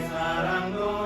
사랑도